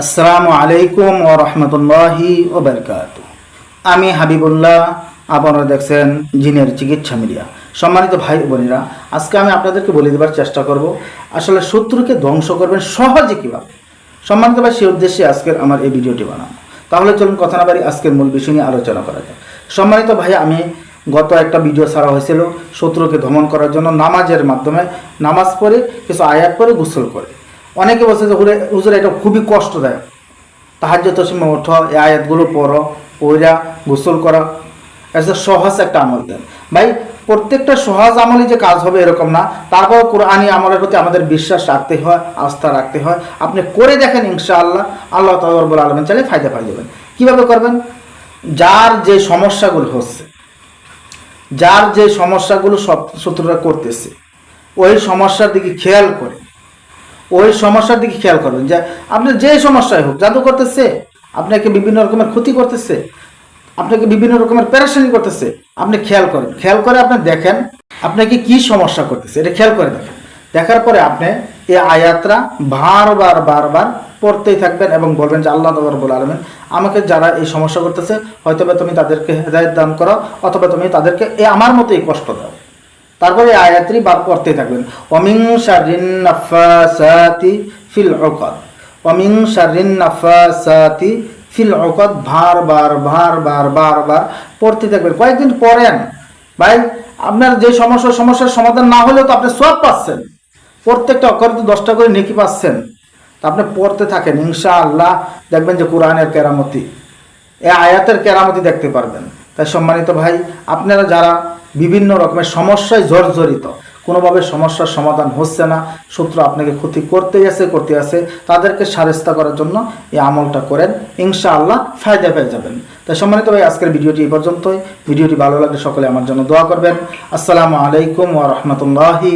আসসালামু আলাইকুম ও রহমতুল্লাহি ও বারকাত আমি হাবিবুল্লাহ, আপনারা দেখছেন জিনের চিকিৎসা মিডিয়া। সম্মানিত ভাই বোনেরা, আজকে আমি আপনাদেরকে বলে দেবার চেষ্টা করব, আসলে শত্রুকে ধ্বংস করবেন সহজে কীভাবে? সম্মানিত ভাই সেই উদ্দেশ্যে আজকের আমার এই ভিডিওটি বানানো তাহলে চলুন কথা না বাড়ি, আজকের মূল বিষয় নিয়ে আলোচনা করা যাক। সম্মানিত ভাই, আমি গত একটা ভিডিও ছাড়া হয়েছিল শত্রুকে দমন করার জন্য নামাজের মাধ্যমে নামাজ পড়ে, কিছু আয়াত পরে গোসল করে। অনেকে বলছে যে হুরে হুজুর, এটা খুবই কষ্টদায়ক। তাহাজ্যত সময় ওঠো, এই আয়াতগুলো পড়ো পড়া গোসল করা। এটা সহজ একটা আমল দেন। ভাই, প্রত্যেকটা সহজ আমলই যে কাজ হবে এরকম না। তারপর কোরআনী আমলের প্রতি আমাদের বিশ্বাস রাখতে হয়, আস্থা রাখতে হয়। আপনি করে দেখেন ইনশাআল্লাহ, আল্লাহ তালবুল আলমেন চাইলে ফায়দা পাই যাবেন। কীভাবে করবেন? যার যে সমস্যাগুলো হচ্ছে, যার যে সমস্যাগুলো সব শত্রুরা করতেছে, ওই সমস্যার দিকে খেয়াল করে ওই সমস্যার দিকে খেয়াল করবেন যে আপনার যে সমস্যাই হোক, জাদু করতেছে, আপনাকে বিভিন্ন রকমের ক্ষতি করতেছে, আপনাকে বিভিন্ন রকমের প্যারাশানি করতেছে, আপনি খেয়াল করেন। খেয়াল করে আপনি দেখেন আপনাকে কি সমস্যা করতেছে, এটা খেয়াল করে দেখেন। দেখার পরে আপনি এই আয়াতরা বারবার বারবার পড়তেই থাকবেন এবং বলবেন যে আল্লাহ বলে আলমেন, আমাকে যারা এই সমস্যা করতেছে, হয়তোবা তুমি তাদেরকে হেদায়ত দান করো, অথবা তুমি তাদেরকে এ আমার মতোই কষ্ট দাও। তারপরে এই আয়াতটি বার করতে থাকবেন। অমিং শারিন নাফাসাতি ফিল উকাদ। অমিং শারিন নাফাসাতি ফিল উকাদ ভার বার ভার বার বার বার পড়তে থাকবেন। কয়েকদিন পড়েন। ভাই, আপনার যে সমস্যা, সমস্যার সমাধান না হলেও তো আপনি সব পাচ্ছেন। প্রত্যেকটা অক্ষরে তো দশটা করে নেকি পাচ্ছেন। তা আপনি পড়তে থাকেন, ইনশাআল্লাহ দেখবেন যে কোরআনের কেরামতি এ আয়াতের কেরামতি দেখতে পারবেন। তাই সম্মানিত ভাই, আপনারা যারা বিভিন্ন রকমের সমস্যায় জর্জরিত। কোনোভাবে সমস্যার সমাধান হচ্ছে না। শত্রু আপনাকে ক্ষতি করতে আছে করতে আছে। তাদেরকে সারেস্তা করার জন্য এই আমলটা করেন। ইনশাআল্লাহ ফায়দা পেয়ে যাবেন। তাই সম্মানিত ভাই, আজকের ভিডিওটি এই পর্যন্তই। ভিডিওটি ভালো লাগলে সকলে আমার জন্য দোয়া করবেন। আসসালামু আলাইকুম ওয়া রাহমাতুল্লাহি